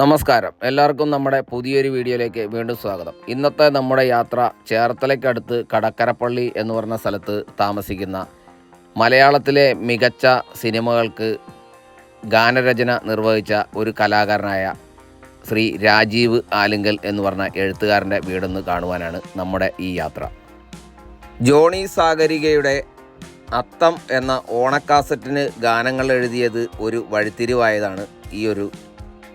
നമസ്കാരം. എല്ലാവർക്കും നമ്മുടെ പുതിയൊരു വീഡിയോയിലേക്ക് വീണ്ടും സ്വാഗതം. ഇന്നത്തെ നമ്മുടെ യാത്ര ചേർത്തലയ്ക്കടുത്ത് കടക്കരപ്പള്ളി എന്ന് പറഞ്ഞ സ്ഥലത്ത് താമസിക്കുന്ന മലയാളത്തിലെ മികച്ച സിനിമകൾക്ക് ഗാനരചന നിർവഹിച്ച ഒരു കലാകാരനായ ശ്രീ രാജീവ് ആലിങ്കൽ എന്ന് പറഞ്ഞ എഴുത്തുകാരന്റെ വീടൊന്ന് കാണുവാനാണ് നമ്മുടെ ഈ യാത്ര. ജോണി സാഗരികയുടെ അത്തം എന്ന ഓണക്കാസറ്റിന് ഗാനങ്ങൾ എഴുതിയത് ഒരു വഴിത്തിരിവായതാണ് ഈ ഒരു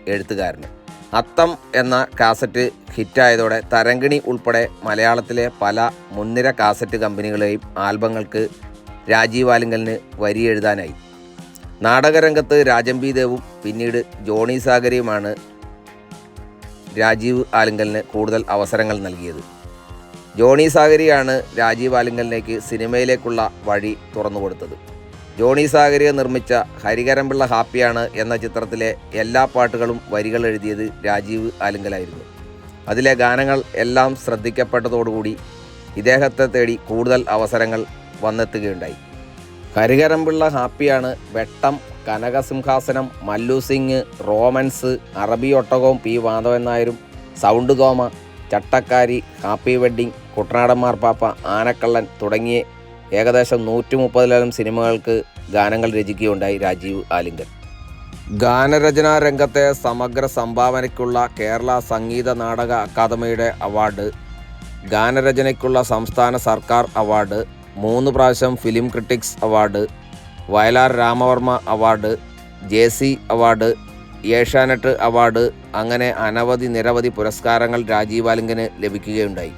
എഴുത്തുകാരന്. അത്തം എന്ന കാസറ്റ് ഹിറ്റായതോടെ തരങ്കിണി ഉൾപ്പെടെ മലയാളത്തിലെ പല മുൻനിര കാസറ്റ് കമ്പനികളെയും ആൽബങ്ങൾക്ക് രാജീവ് ആലിങ്കലിന് വരി എഴുതാനായി. നാടകരംഗത്ത് രാജംബി ദേവും പിന്നീട് ജോണി സാഗരിയുമാണ് രാജീവ് ആലിങ്കലിന് കൂടുതൽ അവസരങ്ങൾ നൽകിയത്. ജോണി സാഗരിയാണ് രാജീവ് ആലിങ്കലിലേക്ക് സിനിമയിലേക്കുള്ള വഴി തുറന്നു കൊടുത്തത് ജോണി സാഗരിയ നിർമ്മിച്ച ഹരികരംപിള്ള ഹാപ്പിയാണ് എന്ന ചിത്രത്തിലെ എല്ലാ പാട്ടുകളും വരികൾ എഴുതിയത് രാജീവ് ആലിങ്കലായിരുന്നു അതിലെ ഗാനങ്ങൾ എല്ലാം ശ്രദ്ധിക്കപ്പെട്ടതോടുകൂടി ഇദ്ദേഹത്തെ തേടി കൂടുതൽ അവസരങ്ങൾ വന്നെത്തുകയുണ്ടായി. ഹരികരംപിള്ള ഹാപ്പിയാണ് വെട്ടം കനകസിംഹാസനം മല്ലു സിംഗ് റോമൻസ് അറബി ഒട്ടകവും പി മാധവൻ നായരും sound Thoma Chattakkari happy wedding Kuttanadan Pappa Aanakkallan തുടങ്ങിയ ഏകദേശം നൂറ്റി മുപ്പതിലധികം സിനിമകൾക്ക് ഗാനങ്ങൾ രചിക്കുകയുണ്ടായി രാജീവ് ആലിംഗൻ. ഗാനരചനാ രംഗത്തെ സമഗ്ര സംഭാവനയ്ക്കുള്ള കേരള സംഗീത നാടക അക്കാദമിയുടെ അവാർഡ് ഗാനരചനയ്ക്കുള്ള സംസ്ഥാന സർക്കാർ അവാർഡ് മൂന്ന് പ്രാവശ്യം film critics award Vayalar Ramavarma award J C award Asianet award അങ്ങനെ അനവധി നിരവധി പുരസ്കാരങ്ങൾ രാജീവ് ആലിംഗന് ലഭിക്കുകയുണ്ടായി.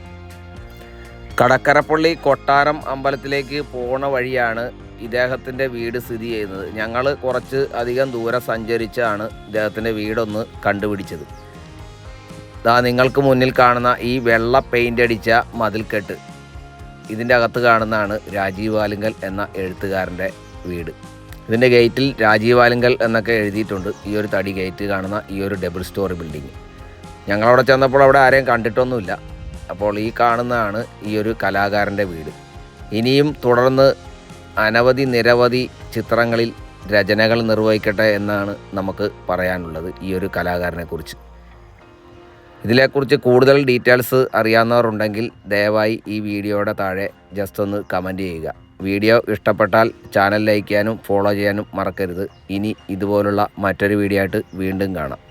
കടക്കരപ്പള്ളി കൊട്ടാരം അമ്പലത്തിലേക്ക് പോണ വഴിയാണ് ഇദ്ദേഹത്തിന്റെ വീട് സ്ഥിതി ചെയ്യുന്നത്. ഞങ്ങൾ കുറച്ച് അധികം ദൂരം സഞ്ചരിച്ചാണ് ഇദ്ദേഹത്തിന്റെ വീടൊന്ന് കണ്ടുപിടിച്ചത്. ഇതാ നിങ്ങൾക്ക് മുന്നിൽ കാണുന്ന ഈ വെള്ള പെയിന്റ് അടിച്ച മതിൽക്കെട്ട്. ഇതിന്റെ അകത്ത് കാണുന്നതാണ് രാജീവ് ആലിങ്കൽ എന്ന എഴുത്തുകാരന്റെ വീട്. ഇതിന്റെ ഗേറ്റിൽ രാജീവ് ആലിങ്കൽ എന്നൊക്കെ എഴുതിയിട്ടുണ്ട്. ഈ ഒരു തടി ഗേറ്റ് കാണുന്ന ഈ ഒരു ഡബിൾ സ്റ്റോറി ബിൽഡിങ് ഞങ്ങളവിടെ ചെന്നപ്പോൾ അവിടെ ആരെയും കണ്ടിട്ടൊന്നുമില്ല. അപ്പോൾ ഈ കാണുന്നതാണ് ഈ ഒരു കലാകാരന്റെ വീട്. ഇനിയും തുടർന്ന് അനവധി നിരവധി ചിത്രങ്ങളിൽ രചനകൾ നിർവഹിക്കട്ടെ എന്നാണ് നമുക്ക് പറയാനുള്ളത് ഈ ഒരു കലാകാരനെക്കുറിച്ച് ഇതിനെക്കുറിച്ച് കൂടുതൽ ഡീറ്റെയിൽസ് അറിയാവുന്നവരുണ്ടെങ്കിൽ ദയവായി ഈ വീഡിയോയുടെ താഴെ ജസ്റ്റ് ഒന്ന് കമന്റ് ചെയ്യുക. വീഡിയോ ഇഷ്ടപ്പെട്ടാൽ ചാനൽ ലൈക്ക് ചെയ്യാനും ഫോളോ ചെയ്യാനും മറക്കരുത്. ഇനി ഇതുപോലുള്ള മറ്റൊരു വീഡിയോ ആയിട്ട് വീണ്ടും കാണാം.